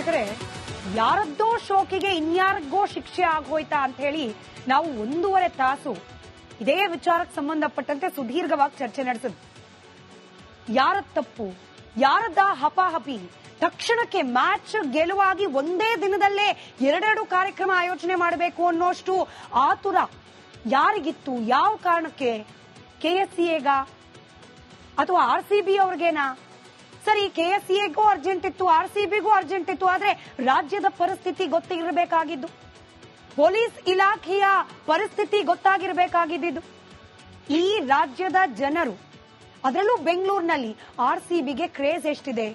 ವೀಕ್ಷಕರೇ, ಯಾರದ್ದೋ ಶೋಕಿಗೆ ಇನ್ಯಾರಿಗೋ ಶಿಕ್ಷೆ ಆಗೋಯ್ತಾ ಅಂತ ಹೇಳಿ ನಾವು ಒಂದೂವರೆ ತಾಸು ಇದೇ ವಿಚಾರಕ್ಕೆ ಸಂಬಂಧಪಟ್ಟಂತೆ ಸುದೀರ್ಘವಾಗಿ ಚರ್ಚೆ ನಡೆಸಿದ್ವಿ. ಯಾರ ತಪ್ಪು ಯಾರದ್ದ ಹಪಾಹಪಿ, ತಕ್ಷಣಕ್ಕೆ ಮ್ಯಾಚ್ ಗೆಲುವಾಗಿ ಒಂದೇ ದಿನದಲ್ಲೇ ಎರಡೆರಡು ಕಾರ್ಯಕ್ರಮ ಆಯೋಜನೆ ಮಾಡಬೇಕು ಅನ್ನೋಷ್ಟು ಆತುರ ಯಾರಿಗಿತ್ತು, ಯಾವ ಕಾರಣಕ್ಕೆ? ಕೆಎಸ್ಸಿಎಗ ಅಥವಾ ಆರ್ ಸಿ ಬಿ ಅವ್ರಿಗೇನಾ? ಸರಿ ಎಗೂ ಅರ್ಜೆಂಟ್ ಇತ್ತು ಆರ್ ಸಿ ಬಿಗೂ ಅರ್ಜೆಂಟ್ ಇತ್ತು, ಆದ್ರೆ ರಾಜ್ಯದ ಪರಿಸ್ಥಿತಿ ಗೊತ್ತಿರಬೇಕಾಗಿದ್ದು. ಪೊಲೀಸ್ ಇಲಾಖೆಯ ಪರಿಸ್ಥಿತಿ ಗೊತ್ತಾಗಿರಬೇಕಾಗಿದ್ದು ಈ ರಾಜ್ಯದ ಜನರು, ಅದರಲ್ಲೂ ಬೆಂಗಳೂರಿನಲ್ಲಿ ಆರ್ ಸಿ ಬಿಗೆ ಕ್ರೇಜ್ ಎಷ್ಟಿದೆ?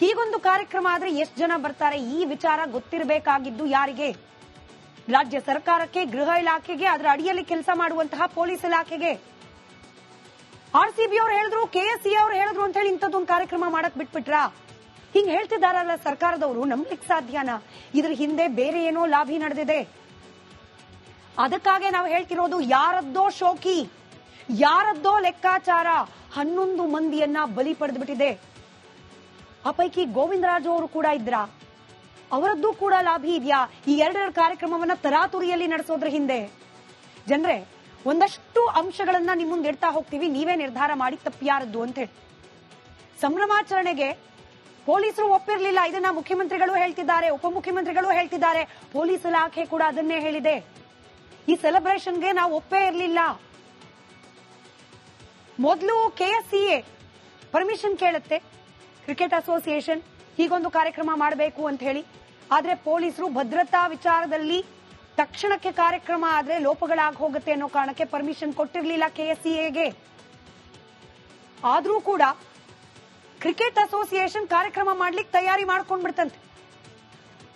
ಹೀಗೊಂದು ಕಾರ್ಯಕ್ರಮ ಆದ್ರೆ ಎಷ್ಟು ಜನ ಬರ್ತಾರೆ? ಈ ವಿಚಾರ ಗೊತ್ತಿರಬೇಕಾಗಿದ್ದು ಯಾರಿಗೆ? ರಾಜ್ಯ ಸರ್ಕಾರಕ್ಕೆ, ಗೃಹ ಇಲಾಖೆಗೆ ಅದರ ಅಡಿಯಲ್ಲಿ ಕೆಲಸ ಮಾಡುವಂತಹ ಪೊಲೀಸ್ ಇಲಾಖೆಗೆ. ಆರ್ ಸಿ ಬಿ ಅವ್ರು ಹೇಳಿದ್ರು, ಕೆ ಎಸ್ ಸಿ ಅವ್ರು ಹೇಳಿದ್ರು ಅಂತ ಹೇಳಿ ಇಂಥದ್ದೊಂದು ಕಾರ್ಯಕ್ರಮ ಮಾಡಕ್ ಬಿಟ್ಬಿಟ್ರಾ? ಹಿಂಗ್ ಹೇಳ್ತಿದಾರಲ್ಲ ಸರ್ಕಾರದವರು, ನಂಬ್ಲಿಕ್ ಸಾಧ್ಯನ? ಇದ್ರ ಹಿಂದೆ ಬೇರೆ ಏನೋ ಲಾಭಿ ನಡೆದಿದೆ. ಅದಕ್ಕಾಗೆ ನಾವು ಹೇಳ್ತಿರೋದು ಯಾರದ್ದೋ ಶೋಕಿ, ಯಾರದ್ದೋ ಲೆಕ್ಕಾಚಾರ, ಹನ್ನೊಂದು ಮಂದಿಯನ್ನ ಬಲಿ ಪಡೆದ್ಬಿಟ್ಟಿದೆ. ಆ ಪೈಕಿ ಗೋವಿಂದರಾಜು ಅವರು ಕೂಡ ಇದ್ರ? ಅವರದ್ದು ಕೂಡ ಲಾಭಿ ಇದೆಯಾ? ಈ ಎರಡೆರಡು ಕಾರ್ಯಕ್ರಮವನ್ನ ತರಾತುರಿಯಲ್ಲಿ ನಡೆಸೋದ್ರ ಹಿಂದೆ? ಜನರೇ ಒಂದಷ್ಟು ಅಂಶಗಳನ್ನ ನಿಮ್ ಮುಂದೆ ಇಡ್ತಾ ಹೋಗ್ತೀವಿ. ನೀವೇ ನಿರ್ಧಾರ ಮಾಡಿ ತಪ್ಪಿಯಾರದ್ದು ಅಂತ ಹೇಳಿ. ಸಂಭ್ರಮಾಚರಣೆಗೆ ಪೊಲೀಸರು ಒಪ್ಪಿರಲಿಲ್ಲ. ಇದನ್ನ ಮುಖ್ಯಮಂತ್ರಿಗಳು ಹೇಳ್ತಿದ್ದಾರೆ, ಉಪಮುಖ್ಯಮಂತ್ರಿಗಳು ಹೇಳ್ತಿದ್ದಾರೆ. ಪೊಲೀಸ್ ಇಲಾಖೆ ಕೂಡ ಅದನ್ನೇ ಹೇಳಿದೆ. ಈ ಸೆಲೆಬ್ರೇಷನ್ಗೆ ನಾವು ಒಪ್ಪೇ ಇರಲಿಲ್ಲ. ಮೊದಲು ಕೆಎಸ್ಸಿಎ ಪರ್ಮಿಷನ್ ಕೇಳುತ್ತೆ. ಕ್ರಿಕೆಟ್ ಅಸೋಸಿಯೇಷನ್ ಹೀಗೊಂದು ಕಾರ್ಯಕ್ರಮ ಮಾಡಬೇಕು ಅಂತ ಹೇಳಿ. ಆದ್ರೆ ಪೊಲೀಸರು ಭದ್ರತಾ ವಿಚಾರದಲ್ಲಿ ತಕ್ಷಣಕ್ಕೆ ಕಾರ್ಯಕ್ರಮ ಆದ್ರೆ ಲೋಪಗಳಾಗಿ ಹೋಗುತ್ತೆ ಅನ್ನೋ ಕಾರಣಕ್ಕೆ ಪರ್ಮಿಷನ್ ಕೊಟ್ಟಿರಲಿಲ್ಲ ಕೆಎಸ್ಸಿಎಗೆ ಆದ್ರೂ ಕೂಡ ಕ್ರಿಕೆಟ್ ಅಸೋಸಿಯೇಷನ್ ಕಾರ್ಯಕ್ರಮ ಮಾಡ್ಲಿಕ್ಕೆ ತಯಾರಿ ಮಾಡ್ಕೊಂಡ್ಬಿಡ್ತಂತೆ.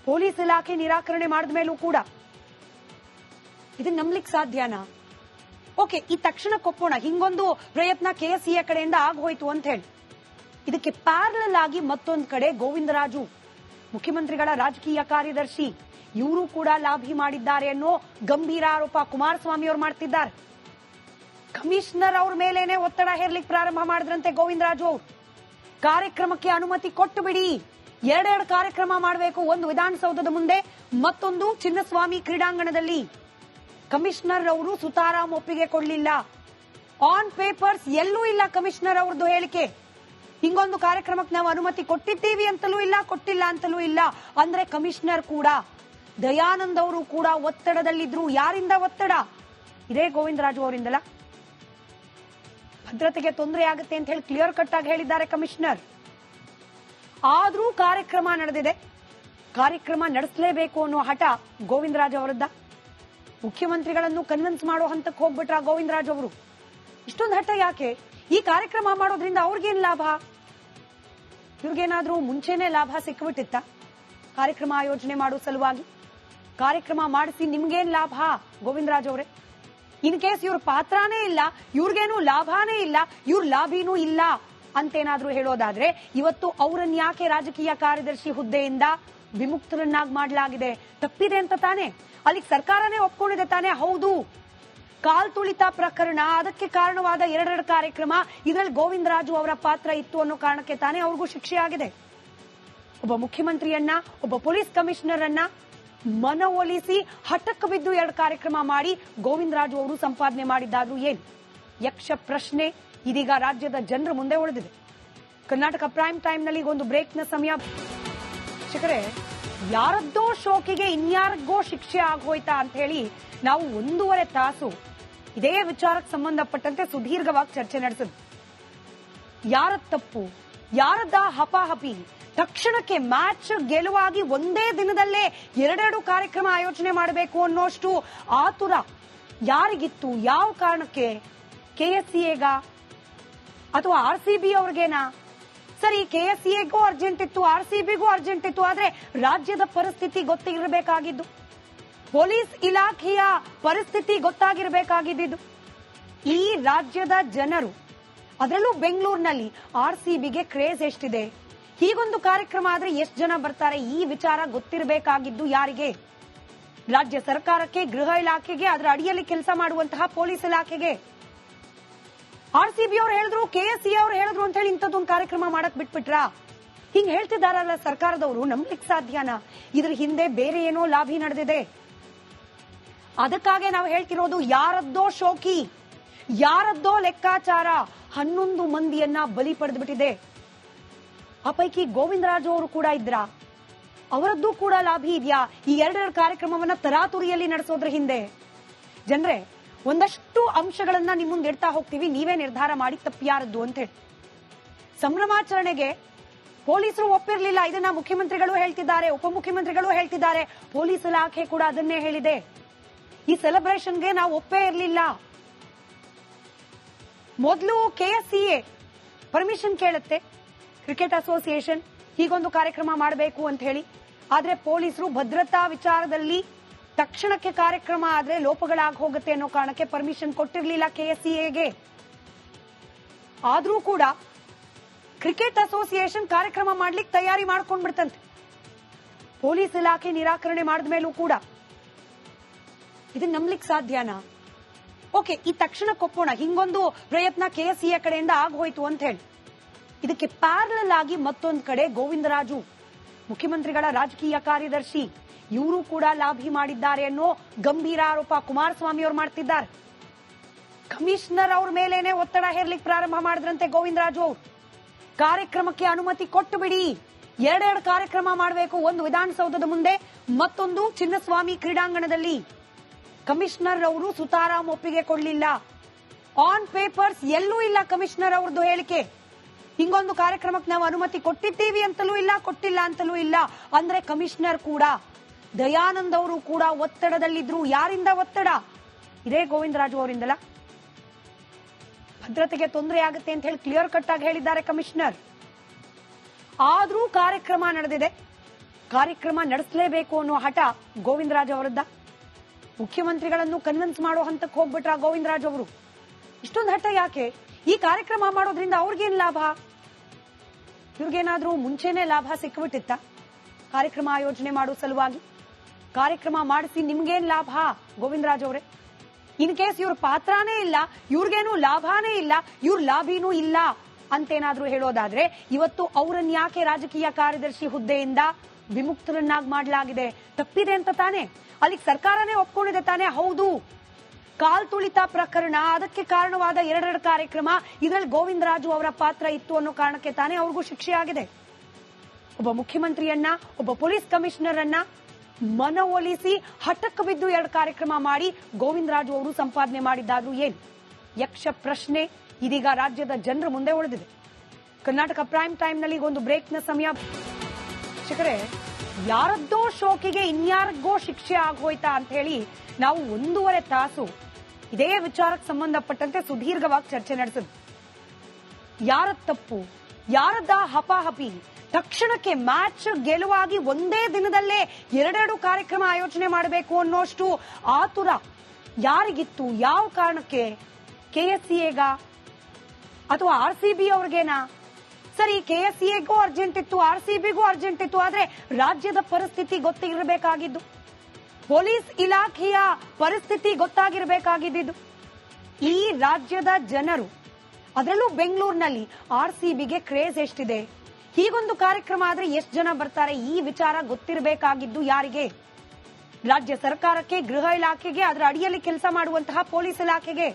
ಪೊಲೀಸ್ ಇಲಾಖೆ ನಿರಾಕರಣೆ ಮಾಡಿದ ಮೇಲೂ ಕೂಡ. ಇದನ್ನ ನಂಬ್ಲಿಕ್ಕೆ ಸಾಧ್ಯನಾ? ಓಕೆ, ಈ ತಕ್ಷಣ ಕೊಪ್ಪೋಣ ಹಿಂಗೊಂದು ಪ್ರಯತ್ನ ಕೆಎಸ್ಸಿಎ ಕಡೆಯಿಂದ ಆಗೋಯ್ತು ಅಂತ ಹೇಳಿ. ಇದಕ್ಕೆ ಪ್ಯಾರಲಲ್ ಆಗಿ ಮತ್ತೊಂದು ಕಡೆ ಗೋವಿಂದರಾಜು, ಮುಖ್ಯಮಂತ್ರಿಗಳ ರಾಜಕೀಯ ಕಾರ್ಯದರ್ಶಿ ಇವರು ಕೂಡ ಲಾಭಿ ಮಾಡಿದ್ದಾರೆ ಅನ್ನೋ ಗಂಭೀರ ಆರೋಪ ಕುಮಾರಸ್ವಾಮಿ ಅವರು ಮಾಡ್ತಿದ್ದಾರೆ. ಕಮಿಷನರ್ ಅವ್ರ ಮೇಲೇನೆ ಒತ್ತಡ ಹೇರ್ಲಿಕ್ಕೆ ಪ್ರಾರಂಭ ಮಾಡಿದ್ರಂತೆ ಗೋವಿಂದರಾಜು ಅವರು. ಕಾರ್ಯಕ್ರಮಕ್ಕೆ ಅನುಮತಿ ಕೊಟ್ಟು ಬಿಡಿ. ಎರಡೆರಡು ಕಾರ್ಯಕ್ರಮ ಮಾಡಬೇಕು ಒಂದು ವಿಧಾನಸೌಧದ ಮುಂದೆ, ಮತ್ತೊಂದು ಚಿನ್ನಸ್ವಾಮಿ ಕ್ರೀಡಾಂಗಣದಲ್ಲಿ. ಕಮಿಷನರ್ ಅವರು ಸುತಾರಾಮ್ ಒಪ್ಪಿಗೆ ಕೊಡಲಿಲ್ಲ. ಆನ್ ಪೇಪರ್ಸ್ ಎಲ್ಲೂ ಇಲ್ಲ ಕಮಿಷನರ್ ಅವ್ರದ್ದು ಹೇಳಿಕೆ. ಹಿಂಗೊಂದು ಕಾರ್ಯಕ್ರಮಕ್ಕೆ ನಾವು ಅನುಮತಿ ಕೊಟ್ಟಿದ್ದೀವಿ ಅಂತಲೂ ಇಲ್ಲ, ಕೊಟ್ಟಿಲ್ಲ ಅಂತಲೂ ಇಲ್ಲ. ಅಂದ್ರೆ ಕಮಿಷನರ್ ಕೂಡ ದಯಾನಂದ್ ಅವರು ಕೂಡ ಒತ್ತಡದಲ್ಲಿದ್ರು. ಯಾರಿಂದ ಒತ್ತಡ? ಇದೇ ಗೋವಿಂದರಾಜು ಅವರಿಂದಲ್ಲ ಭದ್ರತೆಗೆ ತೊಂದರೆ ಆಗುತ್ತೆ ಅಂತ ಹೇಳಿ ಕ್ಲಿಯರ್ ಕಟ್ ಆಗಿ ಹೇಳಿದ್ದಾರೆ ಕಮಿಷನರ್ ಆದ್ರೂ ಕಾರ್ಯಕ್ರಮ ನಡೆದಿದೆ. ಕಾರ್ಯಕ್ರಮ ನಡೆಸಲೇಬೇಕು ಅನ್ನೋ ಹಠ ಗೋವಿಂದರಾಜ್ ಅವರದ್ದ. ಮುಖ್ಯಮಂತ್ರಿಗಳನ್ನು ಕನ್ವಿನ್ಸ್ ಮಾಡೋ ಹಂತಕ್ಕೆ ಹೋಗ್ಬಿಟ್ರ ಗೋವಿಂದರಾಜ್ ಅವರು? ಇಷ್ಟೊಂದು ಹಠ ಯಾಕೆ? ಈ ಕಾರ್ಯಕ್ರಮ ಮಾಡೋದ್ರಿಂದ ಅವ್ರಿಗೇನ್ ಲಾಭ? ಇವ್ರಿಗೇನಾದ್ರೂ ಮುಂಚೆನೆ ಲಾಭ ಸಿಕ್ಬಿಟ್ಟಿತ್ತ? ಕಾರ್ಯಕ್ರಮ ಆಯೋಜನೆ ಮಾಡೋ ಸಲುವಾಗಿ? ಕಾರ್ಯಕ್ರಮ ಮಾಡಿಸಿ ನಿಮ್ಗೇನ್ ಲಾಭ? ಗೋವಿಂದರಾಜ್ ಅವರೇ, ಇನ್ ಕೇಸ್ ಇವ್ರ ಪಾತ್ರನೇ ಇಲ್ಲ, ಇವ್ರಿಗೇನು ಲಾಭಾನೇ ಇಲ್ಲ, ಇವ್ರ ಲಾಭಿನೂ ಇಲ್ಲ ಅಂತೇನಾದ್ರೂ ಹೇಳೋದಾದ್ರೆ, ಇವತ್ತು ಅವರನ್ನ ಯಾಕೆ ರಾಜಕೀಯ ಕಾರ್ಯದರ್ಶಿ ಹುದ್ದೆಯಿಂದ ವಿಮುಕ್ತರನ್ನಾಗಿ ಮಾಡಲಾಗಿದೆ? ತಪ್ಪಿದೆ ಅಂತ ತಾನೆ. ಅಲ್ಲಿಗೆ ಸರ್ಕಾರನೇ ಒಪ್ಕೊಂಡಿದೆ ತಾನೆ, ಹೌದು. ಕಾಲ್ ತುಳಿತ ಪ್ರಕರಣ, ಅದಕ್ಕೆ ಕಾರಣವಾದ ಎರಡೆರಡು ಕಾರ್ಯಕ್ರಮ, ಇದರಲ್ಲಿ ಗೋವಿಂದರಾಜು ಅವರ ಪಾತ್ರ ಇತ್ತು ಅನ್ನೋ ಕಾರಣಕ್ಕೆ ತಾನೇ ಅವ್ರಿಗೂ ಶಿಕ್ಷೆ ಆಗಿದೆ. ಒಬ್ಬ ಮುಖ್ಯಮಂತ್ರಿಯನ್ನ, ಒಬ್ಬ ಪೊಲೀಸ್ ಕಮಿಷನರ್ ಅನ್ನ ಮನವೊಲಿಸಿ ಹಠಕ್ಕೆ ಬಿದ್ದು ಎರಡು ಕಾರ್ಯಕ್ರಮ ಮಾಡಿ ಗೋವಿಂದರಾಜು ಅವರು ಸಂಪಾದನೆ ಮಾಡಿದ್ದಾದ್ರು ಏನು? ಯಕ್ಷ ಪ್ರಶ್ನೆ, ಇದೀಗ ರಾಜ್ಯದ ಜನರ ಮುಂದೆ ಉಳಿದಿದೆ. ಕರ್ನಾಟಕ ಪ್ರೈಮ್ ಟೈಮ್ನಲ್ಲಿ ಒಂದು ಬ್ರೇಕ್ನ ಸಮಯ. ಶಿಖರೆ, ಯಾರದ್ದೋ ಶೋಕಿಗೆ ಇನ್ಯಾರಿಗೋ ಶಿಕ್ಷೆ ಆಗೋಯ್ತಾ ಅಂತ ಹೇಳಿ ನಾವು ಒಂದೂವರೆ ತಾಸು ಇದೇ ವಿಚಾರಕ್ಕೆ ಸಂಬಂಧಪಟ್ಟಂತೆ ಸುದೀರ್ಘವಾಗಿ ಚರ್ಚೆ ನಡೆಸಿದ್ವಿ. ಯಾರ ತಪ್ಪು? ಯಾರದ್ದ ಹಪಾಹಪಿ? ತಕ್ಷಣಕ್ಕೆ ಮ್ಯಾಚ್ ಗೆಲುವಾಗಿ ಒಂದೇ ದಿನದಲ್ಲೇ ಎರಡೆರಡು ಕಾರ್ಯಕ್ರಮ ಆಯೋಜನೆ ಮಾಡಬೇಕು ಅನ್ನೋಷ್ಟು ಆತುರ ಯಾರಿಗಿತ್ತು? ಯಾವ ಕಾರಣಕ್ಕೆ? ಕೆಎಸ್ಸಿಎಗ ಅಥವಾ ಆರ್ ಸಿ ಬಿ ಅವ್ರಿಗೇನಾ? ಸರಿ, ಕೆಎಸ್ಸಿಎಗೂ ಅರ್ಜೆಂಟ್ ಇತ್ತು ಆರ್ ಸಿ ಬಿಗೂ ಅರ್ಜೆಂಟ್ ಇತ್ತು, ಆದ್ರೆ ರಾಜ್ಯದ ಪರಿಸ್ಥಿತಿ ಗೊತ್ತಿರಬೇಕಾಗಿದ್ದು, ಪೊಲೀಸ್ ಇಲಾಖೆಯ ಪರಿಸ್ಥಿತಿ ಗೊತ್ತಾಗಿರಬೇಕಾಗಿದ್ದು ಈ ರಾಜ್ಯದ ಜನರು, ಅದರಲ್ಲೂ ಬೆಂಗಳೂರಿನಲ್ಲಿ ಆರ್ ಸಿ ಬಿಗೆ ಕ್ರೇಜ್ ಎಷ್ಟಿದೆ? ಹೀಗೊಂದು ಕಾರ್ಯಕ್ರಮ ಆದ್ರೆ ಎಷ್ಟು ಜನ ಬರ್ತಾರೆ? ಈ ವಿಚಾರ ಗೊತ್ತಿರಬೇಕಾಗಿದ್ದು ಯಾರಿಗೆ? ರಾಜ್ಯ ಸರ್ಕಾರಕ್ಕೆ, ಗೃಹ ಇಲಾಖೆಗೆ ಅದರ ಅಡಿಯಲ್ಲಿ ಕೆಲಸ ಮಾಡುವಂತಹ ಪೊಲೀಸ್ ಇಲಾಖೆಗೆ. ಆರ್ ಸಿ ಬಿ ಅವ್ರು ಹೇಳಿದ್ರು ಕೆಎಸ್ಸಿ ಅವ್ರು ಹೇಳಿದ್ರು ಅಂತ ಹೇಳಿ ಇಂಥದ್ದೊಂದು ಕಾರ್ಯಕ್ರಮ ಮಾಡಕ್ ಬಿಟ್ಬಿಟ್ರಾ? ಹಿಂಗ್ ಹೇಳ್ತಿದಾರಲ್ಲ ಸರ್ಕಾರದವರು, ನಂಬ್ಲಿಕ್ ಸಾಧ್ಯನಾ? ಇದ್ರ ಹಿಂದೆ ಬೇರೆ ಏನೋ ಲಾಭಿ ನಡೆದಿದೆ. ಅದಕ್ಕಾಗೆ ನಾವು ಹೇಳ್ತಿರೋದು ಯಾರದ್ದೋ ಶೋಕಿ, ಯಾರದ್ದೋ ಲೆಕ್ಕಾಚಾರ, ಹನ್ನೊಂದು ಮಂದಿಯನ್ನ ಬಲಿ ಪಡೆದ್ಬಿಟ್ಟಿದೆ. ಆ ಪೈಕಿ ಗೋವಿಂದರಾಜು ಅವರು ಕೂಡ ಇದ್ರ? ಅವರದ್ದು ಕೂಡ ಲಾಭ ಇದೆಯಾ? ಈ ಎರಡರ ಕಾರ್ಯಕ್ರಮವನ್ನ ತರಾತುರಿಯಲ್ಲಿ ನಡೆಸೋದ್ರ ಹಿಂದೆ? ಜನರೇ, ಒಂದಷ್ಟು ಅಂಶಗಳನ್ನ ನಿಮ್ ಮುಂದೆ ಇಡ್ತಾ ಹೋಗ್ತೀವಿ, ನೀವೇ ನಿರ್ಧಾರ ಮಾಡಿ ತಪ್ಪ್ಯಾರದ್ದು ಅಂತ ಹೇಳಿ. ಸಂಭ್ರಮಾಚರಣೆಗೆ ಪೊಲೀಸರು ಒಪ್ಪಿರಲಿಲ್ಲ, ಇದನ್ನ ಮುಖ್ಯಮಂತ್ರಿಗಳು ಹೇಳ್ತಿದ್ದಾರೆ, ಉಪಮುಖ್ಯಮಂತ್ರಿಗಳು ಹೇಳ್ತಿದ್ದಾರೆ, ಪೊಲೀಸ್ ಇಲಾಖೆ ಕೂಡ ಅದನ್ನೇ ಹೇಳಿದೆ. ಈ ಸೆಲೆಬ್ರೇಷನ್ಗೆ ನಾವು ಒಪ್ಪೇ ಇರಲಿಲ್ಲ. ಮೊದಲು ಕೆಎಸ್ಸಿಎ ಪರ್ಮಿಷನ್ ಕೇಳುತ್ತೆ. ಕ್ರಿಕೆಟ್ ಅಸೋಸಿಯೇಷನ್ ಹೀಗೊಂದು ಕಾರ್ಯಕ್ರಮ ಮಾಡಬೇಕು ಅಂತ ಹೇಳಿ. ಆದ್ರೆ ಪೊಲೀಸರು ಭದ್ರತಾ ವಿಚಾರದಲ್ಲಿ ತಕ್ಷಣಕ್ಕೆ ಕಾರ್ಯಕ್ರಮ ಆದ್ರೆ ಲೋಪಗಳಾಗಿ ಹೋಗುತ್ತೆ ಅನ್ನೋ ಕಾರಣಕ್ಕೆ ಪರ್ಮಿಷನ್ ಕೊಟ್ಟಿರಲಿಲ್ಲ ಕೆಎಸ್ಸಿಎಗೆ ಆದ್ರೂ ಕೂಡ ಕ್ರಿಕೆಟ್ ಅಸೋಸಿಯೇಷನ್ ಕಾರ್ಯಕ್ರಮ ಮಾಡ್ಲಿಕ್ಕೆ ತಯಾರಿ ಮಾಡ್ಕೊಂಡ್ ಬಿಡ್ತಂತೆ ಪೊಲೀಸ್ ಇಲಾಖೆ ನಿರಾಕರಣೆ ಮಾಡಿದ ಮೇಲೂ ಕೂಡ. ಇದನ್ನ ನಂಬ್ಲಿಕ್ ಸಾಧ್ಯನಾ? ಓಕೆ, ಈ ತಕ್ಷಣ ಕೊಪ್ಪೋಣ. ಹಿಂಗೊಂದು ಪ್ರಯತ್ನ ಕೆಎಸ್ಸಿಎ ಕಡೆಯಿಂದ ಆಗೋಯ್ತು ಅಂತ ಹೇಳಿ. ಇದಕ್ಕೆ ಪ್ಯಾರಲಲ್ ಆಗಿ ಮತ್ತೊಂದು ಕಡೆ ಗೋವಿಂದರಾಜು, ಮುಖ್ಯಮಂತ್ರಿಗಳ ರಾಜಕೀಯ ಕಾರ್ಯದರ್ಶಿ. ಇವರು ಕೂಡ ಲಾಭಿ ಮಾಡಿದ್ದಾರೆ ಅನ್ನೋ ಗಂಭೀರ ಆರೋಪ ಕುಮಾರಸ್ವಾಮಿ ಅವರು ಮಾಡ್ತಿದ್ದಾರೆ. ಕಮಿಷನರ್ ಅವ್ರ ಮೇಲೇನೆ ಒತ್ತಡ ಹೇರ್ಲಿಕ್ಕೆ ಪ್ರಾರಂಭ ಮಾಡಿದ್ರಂತೆ ಗೋವಿಂದರಾಜು ಅವರು. ಕಾರ್ಯಕ್ರಮಕ್ಕೆ ಅನುಮತಿ ಕೊಟ್ಟು ಬಿಡಿ ಎರಡೆರಡು ಕಾರ್ಯಕ್ರಮ ಮಾಡಬೇಕು ಒಂದು ವಿಧಾನಸೌಧದ ಮುಂದೆ, ಮತ್ತೊಂದು ಚಿನ್ನಸ್ವಾಮಿ ಕ್ರೀಡಾಂಗಣದಲ್ಲಿ. ಕಮಿಷನರ್ ಅವರು ಸುತಾರಾಮ್ ಒಪ್ಪಿಗೆ ಕೊಡಲಿಲ್ಲ. ಆನ್ ಪೇಪರ್ಸ್ ಎಲ್ಲೂ ಇಲ್ಲ ಕಮಿಷನರ್ ಅವ್ರದ್ದು ಹೇಳಿಕೆ. ಹಿಂಗೊಂದು ಕಾರ್ಯಕ್ರಮಕ್ಕೆ ನಾವು ಅನುಮತಿ ಕೊಟ್ಟಿದ್ದೀವಿ ಅಂತಲೂ ಇಲ್ಲ, ಕೊಟ್ಟಿಲ್ಲ ಅಂತಲೂ ಇಲ್ಲ. ಅಂದ್ರೆ ಕಮಿಷನರ್ ಕೂಡ, ದಯಾನಂದ್ ಅವರು ಕೂಡ ಒತ್ತಡದಲ್ಲಿದ್ರು. ಯಾರಿಂದ ಒತ್ತಡ? ಇದೇ ಗೋವಿಂದರಾಜು ಅವರಿಂದಲ್ಲ ಭದ್ರತೆಗೆ ತೊಂದರೆ ಆಗುತ್ತೆ ಅಂತ ಹೇಳಿ ಕ್ಲಿಯರ್ ಕಟ್ ಆಗಿ ಹೇಳಿದ್ದಾರೆ ಕಮಿಷನರ್. ಆದ್ರೂ ಕಾರ್ಯಕ್ರಮ ನಡೆದಿದೆ. ಕಾರ್ಯಕ್ರಮ ನಡೆಸಲೇಬೇಕು ಅನ್ನೋ ಹಠ ಗೋವಿಂದರಾಜ್ ಅವರದ್ದ. ಮುಖ್ಯಮಂತ್ರಿಗಳನ್ನು ಕನ್ವಿನ್ಸ್ ಮಾಡೋ ಹಂತಕ್ಕೆ ಹೋಗ್ಬಿಟ್ರ ಗೋವಿಂದರಾಜ್ ಅವರು? ಇಷ್ಟೊಂದು ಹಠ ಯಾಕೆ? ಈ ಕಾರ್ಯಕ್ರಮ ಮಾಡೋದ್ರಿಂದ ಅವ್ರಿಗೇನ್ ಲಾಭ? ಇವ್ರಿಗೇನಾದ್ರೂ ಮುಂಚೆನೆ ಲಾಭ ಸಿಕ್ಕಿಬಿಟ್ಟಿತ್ತ ಕಾರ್ಯಕ್ರಮ ಆಯೋಜನೆ ಮಾಡೋ ಸಲುವಾಗಿ? ಕಾರ್ಯಕ್ರಮ ಮಾಡಿಸಿ ನಿಮ್ಗೇನ್ ಲಾಭ, ಗೋವಿಂದರಾಜ್ ಅವರೇ? ಇನ್ ಕೇಸ್ ಇವ್ರ ಪಾತ್ರನೇ ಇಲ್ಲ, ಇವ್ರಿಗೇನು ಲಾಭಾನೇ ಇಲ್ಲ, ಇವ್ರ ಲಾಭಿನೂ ಇಲ್ಲ ಅಂತೇನಾದ್ರೂ ಹೇಳೋದಾದ್ರೆ, ಇವತ್ತು ಅವರನ್ನ ಯಾಕೆ ರಾಜಕೀಯ ಕಾರ್ಯದರ್ಶಿ ಹುದ್ದೆಯಿಂದ ವಿಮುಕ್ತರನ್ನಾಗಿ ಮಾಡಲಾಗಿದೆ? ತಪ್ಪಿದೆ ಅಂತ ತಾನೆ? ಅಲ್ಲಿಗೆ ಸರ್ಕಾರನೇ ಒಪ್ಕೊಂಡಿದೆ ತಾನೆ? ಹೌದು. ಕಾಲ್ ತುಳಿತ ಪ್ರಕರಣ. ಅದಕ್ಕೆ ಕಾರಣವಾದ ಎರಡೆರಡು ಕಾರ್ಯಕ್ರಮ. ಇದರಲ್ಲಿ ಗೋವಿಂದರಾಜು ಅವರ ಪಾತ್ರ ಇತ್ತು ಅನ್ನೋ ಕಾರಣಕ್ಕೆ ತಾನೇ ಅವ್ರಿಗೂ ಶಿಕ್ಷೆ ಆಗಿದೆ. ಒಬ್ಬ ಮುಖ್ಯಮಂತ್ರಿಯನ್ನ, ಒಬ್ಬ ಪೊಲೀಸ್ ಕಮಿಷನರ್ ಅನ್ನ ಮನವೊಲಿಸಿ ಹಠಕ್ಕೆ ಬಿದ್ದು ಎರಡು ಕಾರ್ಯಕ್ರಮ ಮಾಡಿ ಗೋವಿಂದರಾಜು ಅವರು ಸಂಪಾದನೆ ಮಾಡಿದ್ದಾದ್ರೂ ಏನು? ಯಕ್ಷ ಪ್ರಶ್ನೆ. ಇದೀಗ ರಾಜ್ಯದ ಜನರ ಮುಂದೆ ಉಳಿದಿದೆ. ಕರ್ನಾಟಕ ಪ್ರೈಮ್ ಟೈಮ್ನಲ್ಲಿ ಒಂದು ಬ್ರೇಕ್ನ ಸಮಯ. ಶಿಖರೆ ಯಾರದ್ದೋ ಶೋಕಿಗೆ ಇನ್ಯಾರಿಗೋ ಶಿಕ್ಷೆ ಆಗೋಯ್ತಾ ಅಂತ ಹೇಳಿ ನಾವು ಒಂದೂವರೆ ತಾಸು ಇದೇ ವಿಚಾರಕ್ಕೆ ಸಂಬಂಧಪಟ್ಟಂತೆ ಸುದೀರ್ಘವಾಗಿ ಚರ್ಚೆ ನಡೆಸಿದ್ರು. ಯಾರ ತಪ್ಪು, ಯಾರದ ಹಪಾಹಪಿ, ತಕ್ಷಣಕ್ಕೆ ಮ್ಯಾಚ್ ಗೆಲುವಾಗಿ ಒಂದೇ ದಿನದಲ್ಲೇ ಎರಡೆರಡು ಕಾರ್ಯಕ್ರಮ ಆಯೋಜನೆ ಮಾಡಬೇಕು ಅನ್ನೋಷ್ಟು ಆತುರ ಯಾರಿಗಿತ್ತು, ಯಾವ ಕಾರಣಕ್ಕೆ? ಕೆಎಸ್ಸಿಎಗ ಅಥವಾ ಆರ್ ಸಿ ಬಿ ಅವ್ರಿಗೇನಾ? ಸರಿ ಕೆಎಸ್ಸಿಎಗೂ ಅರ್ಜೆಂಟ್ ಇತ್ತು, ಆರ್ ಸಿ ಬಿಗೂ ಅರ್ಜೆಂಟ್ ಇತ್ತು, ಆದ್ರೆ ರಾಜ್ಯದ ಪರಿಸ್ಥಿತಿ ಗೊತ್ತಿರಬೇಕಾಗಿದ್ದು. ಪೊಲೀಸ್ ಇಲಾಖೆಯ ಪರಿಸ್ಥಿತಿ ಗೊತ್ತಾಗಿರಬೇಕಾಗಿದ್ದು ಈ ರಾಜ್ಯದ ಜನರು, ಅದರಲ್ಲೂ ಬೆಂಗಳೂರಿನಲ್ಲಿ ಆರ್ ಸಿ ಬಿಗೆ ಕ್ರೇಜ್ ಎಷ್ಟಿದೆ? ಹೀಗೊಂದು ಕಾರ್ಯಕ್ರಮ ಆದ್ರೆ ಎಷ್ಟು ಜನ ಬರ್ತಾರೆ? ಈ ವಿಚಾರ ಗೊತ್ತಿರಬೇಕಾಗಿದ್ದು ಯಾರಿಗೆ? ರಾಜ್ಯ ಸರ್ಕಾರಕ್ಕೆ, ಗೃಹ ಇಲಾಖೆಗೆ, ಅದರ ಅಡಿಯಲ್ಲಿ ಕೆಲಸ ಮಾಡುವಂತಹ ಪೊಲೀಸ್ ಇಲಾಖೆಗೆ.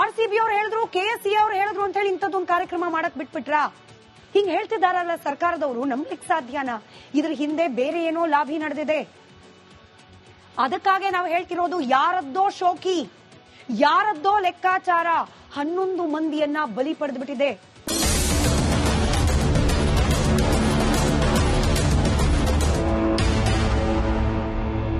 ಆರ್ ಸಿ ಬಿ ಅವ್ರು ಹೇಳಿದ್ರು ಕೆಎಸ್ಸಿ ಅವ್ರು ಹೇಳಿದ್ರು ಅಂತ ಹೇಳಿ ಇಂಥದ್ದೊಂದು ಕಾರ್ಯಕ್ರಮ ಮಾಡಕ್ ಬಿಟ್ಬಿಟ್ರಾ? ಹಿಂಗ್ ಹೇಳ್ತಿದಾರಲ್ಲ ಸರ್ಕಾರದವರು, ನಂಬ್ಲಿಕ್ ಸಾಧ್ಯನಾ? ಇದ್ರ ಹಿಂದೆ ಬೇರೆ ಏನೋ ಲಾಭಿ ನಡೆದಿದೆ. ಅದಕ್ಕಾಗೆ ನಾವು ಹೇಳ್ತಿರೋದು ಯಾರದ್ದೋ ಶೋಕಿ ಯಾರದ್ದೋ ಲೆಕ್ಕಾಚಾರ ಹನ್ನೊಂದು ಮಂದಿಯನ್ನ ಬಲಿ ಪಡೆದ್ಬಿಟ್ಟಿದೆ.